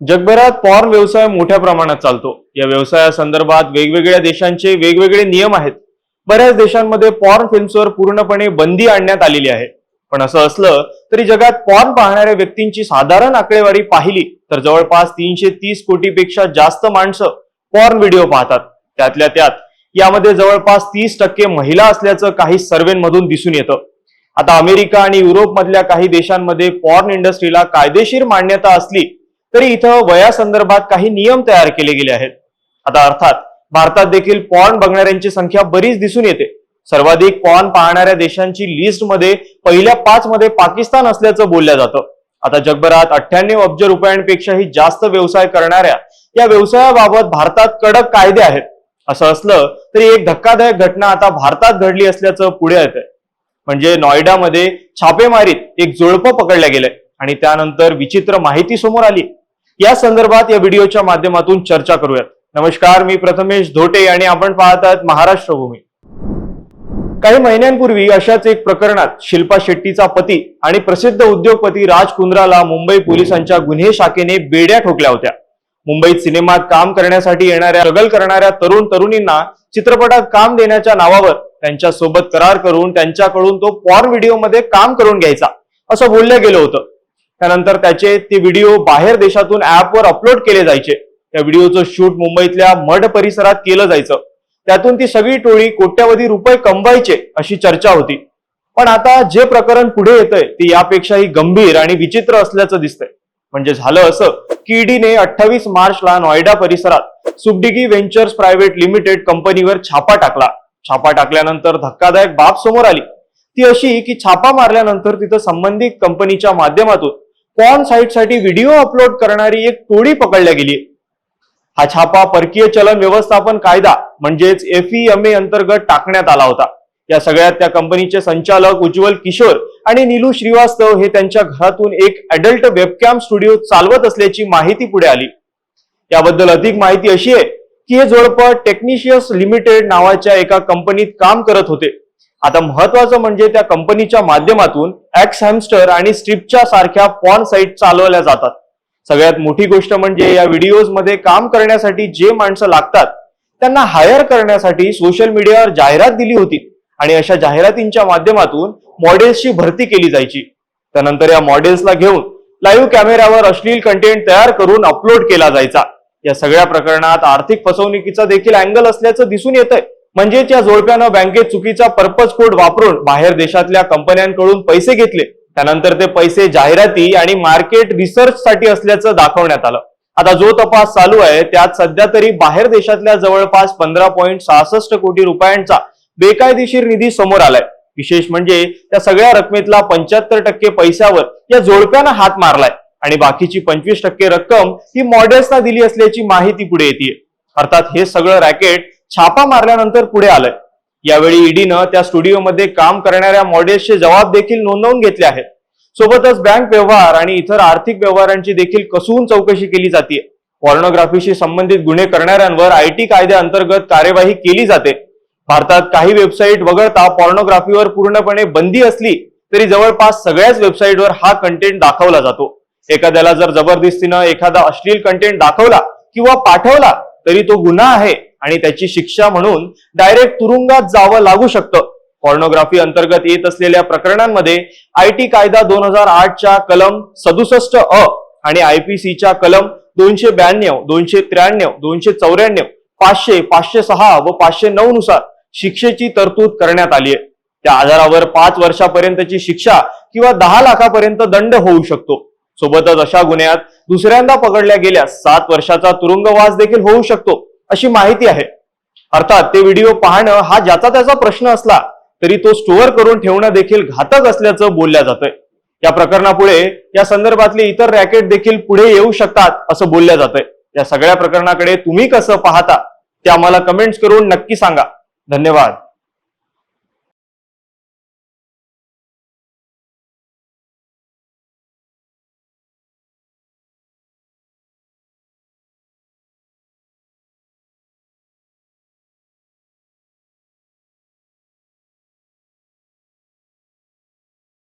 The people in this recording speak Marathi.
जगभरात पॉर्न व्यवसाय मोठ्या प्रमाणात चालतो. या व्यवसायासंदर्भात वेगवेगळ्या देशांचे वेगवेगळे नियम आहेत. बऱ्याच देशांमध्ये पॉर्न फिल्म्सवर पूर्णपणे बंदी आणण्यात आलेली आहे. पण असं असलं तरी जगात पॉर्न पाहणाऱ्या व्यक्तींची साधारण आकडेवारी पाहिली तर जवळपास तीनशे तीस कोटीपेक्षा जास्त माणसं पॉर्न व्हिडिओ पाहतात. त्यातल्या त्यात यामध्ये जवळपास तीस टक्के महिला असल्याचं काही सर्वेमधून दिसून येतं. आता अमेरिका आणि युरोपमधल्या काही देशांमध्ये पॉर्न इंडस्ट्रीला कायदेशीर मान्यता असली तरी इथं वयासंदर्भात काही नियम तयार केले गेले आहेत. आता अर्थात भारतात देखील पॉर्न बघणाऱ्यांची संख्या बरीच दिसून येते. सर्वाधिक पॉर्न पाहणाऱ्या देशांची लिस्टमध्ये पहिल्या पाच मध्ये पाकिस्तान असल्याचं बोललं जातं. आता जगभरात अठ्ठ्याण्णव अब्ज रुपयांपेक्षाही जास्त व्यवसाय करणाऱ्या या व्यवसायाबाबत भारतात कडक कायदे आहेत. असं असलं तरी एक धक्कादायक घटना आता भारतात घडली असल्याचं पुढे येत म्हणजे नॉयडामध्ये छापेमारीत एक जोडपं पकडलं गेलंय आणि त्यानंतर विचित्र माहिती समोर आली. या संदर्भात या व्हिडिओच्या माध्यमातून चर्चा करूयात. नमस्कार मी प्रथमेश धोटे आणि आपण पाहत आहात महाराष्ट्र भूमी काही महिन्यांपूर्वी अशाच एक प्रकरणात शिल्पा शेट्टीचा पती आणि प्रसिद्ध उद्योगपती राज कुंद्राला मुंबई पोलिसांच्या गुन्हे शाखेने बेड्या ठोकल्या होत्या. मुंबईत सिनेमात काम करण्यासाठी येणाऱ्या स्ट्रगल करणाऱ्या तरुण तरुणींना चित्रपटात काम देण्याच्या नावावर त्यांच्यासोबत करार करून त्यांच्याकडून तो पॉर्न व्हिडिओमध्ये काम करून घ्यायचा असं बोललं गेलं होतं. त्यानंतर त्याचे ते व्हिडिओ बाहेर देशातून ऍपवर अपलोड केले जायचे. त्या व्हिडिओचं शूट मुंबईतल्या मठ परिसरात केलं जायचं. त्यातून ती सगळी टोळी कोट्यावधी रुपये कमवायचे अशी चर्चा होती. पण आता जे प्रकरण पुढे येतंय ते यापेक्षाही गंभीर आणि विचित्र असल्याचं दिसतंय. म्हणजे झालं असं की ईडीने अठ्ठावीस मार्चला नॉयडा परिसरात सुबडिगी व्हेंचर्स प्रायव्हेट लिमिटेड कंपनीवर छापा टाकला. छापा टाकल्यानंतर धक्कादायक बाब समोर आली. ती अशी की छापा मारल्यानंतर तिथं संबंधित कंपनीच्या माध्यमातून पॉन साईटसाठी व्हिडिओ अपलोड करणारी एक टोळी पकडल्या गेली. हा छापा परकीय चलन व्यवस्थापन कायदा म्हणजेच एफईएमए अंतर्गत टाकण्यात आला होता. या सगळ्यात त्या कंपनीचे संचालक उज्ज्वल किशोर आणि नीलू श्रीवास्तव हे त्यांच्या घरातून एक अडल्ट वेबकॅम स्टुडिओ चालवत असल्याची माहिती पुढे आली. याबद्दल अधिक माहिती अशी आहे की हे जोडपं टेक्निशियस लिमिटेड नावाच्या एका कंपनीत काम करत होते. आता महत्वाचं म्हणजे त्या कंपनीच्या माध्यमातून एक्स हॅमस्टर आणि स्ट्रिपच्या सारख्या पॉन साईट चालवल्या जातात. सगळ्यात मोठी गोष्ट म्हणजे या व्हिडिओजमध्ये काम करण्यासाठी जे माणसं लागतात त्यांना हायर करण्यासाठी सोशल मीडियावर जाहिरात दिली होती आणि अशा जाहिरातींच्या माध्यमातून मॉडेल्सची भरती केली जायची. त्यानंतर या मॉडेल्सला घेऊन लाईव्ह कॅमेऱ्यावर अश्लील कंटेंट तयार करून अपलोड केला जायचा. या सगळ्या प्रकरणात आर्थिक फसवणुकीचा देखील अँगल असल्याचं दिसून येतंय. म्हणजेच या जोडप्यानं बँकेत चुकीचा पर्पज कोड वापरून बाहेर देशातल्या कंपन्यांकडून पैसे घेतले. त्यानंतर ते पैसे जाहिराती आणि मार्केट रिसर्च साठी असल्याचं दाखवण्यात आलं. आता जो तपास चालू आहे त्यात सध्या तरी बाहेर देशातल्या जवळपास पंधरा पॉईंट सहासष्ट कोटी रुपयांचा बेकायदेशीर निधी समोर आलाय. विशेष म्हणजे त्या सगळ्या रकमेतला पंच्याहत्तर टक्के पैशावर या जोडप्यानं हात मारलाय. आणि बाकीची पंचवीस टक्के रक्कम ही मॉडेल्सना दिली असल्याची माहिती पुढे येते अर्थात हे सगळं रॅकेट छापा मारल्यानंतर पुढे आलंय. यावेळी ईडीनं त्या स्टुडिओमध्ये काम करणाऱ्या मॉडेल्सचे जबाब देखील नोंदवून घेतले आहेत. सोबतच बँक व्यवहार आणि इतर आर्थिक व्यवहारांची देखील कसून चौकशी केली जाते. पॉर्नोग्राफीशी संबंधित गुन्हे करणाऱ्यांवर आयटी कायद्याअंतर्गत कार्यवाही केली जाते. भारतात काही वेबसाईट वगळता पॉर्नोग्राफीवर पूर्णपणे बंदी असली तरी जवळपास सगळ्याच वेबसाईटवर हा कंटेंट दाखवला जातो. एखाद्याला जर जबरदस्तीनं एखादा अश्लील कंटेंट दाखवला किंवा पाठवला तरी तो गुन्हा आहे. आणि त्याची शिक्षा म्हणून डायरेक्ट तुरुंगात जावं लागू शकतं. पॉर्नोग्राफी अंतर्गत येत असलेल्या प्रकरणांमध्ये आय टी कायदा दोन हजार आठच्या कलम सदुसष्ट अ आणि आयपीसीच्या कलम दोनशे ब्याण्णव दोनशे त्र्याण्णव दोनशे चौऱ्याण्णव पाचशे पाचशे सहा व पाचशे नऊ नुसार शिक्षेची तरतूद करण्यात आली आहे. त्या आधारावर पाच वर्षापर्यंतची शिक्षा किंवा दहा लाखापर्यंत दंड होऊ शकतो. सोबतच अशा गुन्ह्यात दुसऱ्यांदा पकडल्या गेल्यास सात वर्षाचा तुरुंगवास देखील होऊ शकतो. अशी माहिती आहे. अर्थात ते व्हिडिओ पाहणं हा ज्याचा त्याचा प्रश्न असला तरी तो स्टोअर करून ठेवणं देखील घातक असल्याचं बोलल्या जातंय. या प्रकरणापुढे या संदर्भातले इतर रॅकेट देखील पुढे येऊ शकतात असं बोलल्या जातंय. या सगळ्या प्रकरणाकडे तुम्ही कसं पाहता ते आम्हाला कमेंट्स करून नक्की सांगा. धन्यवाद.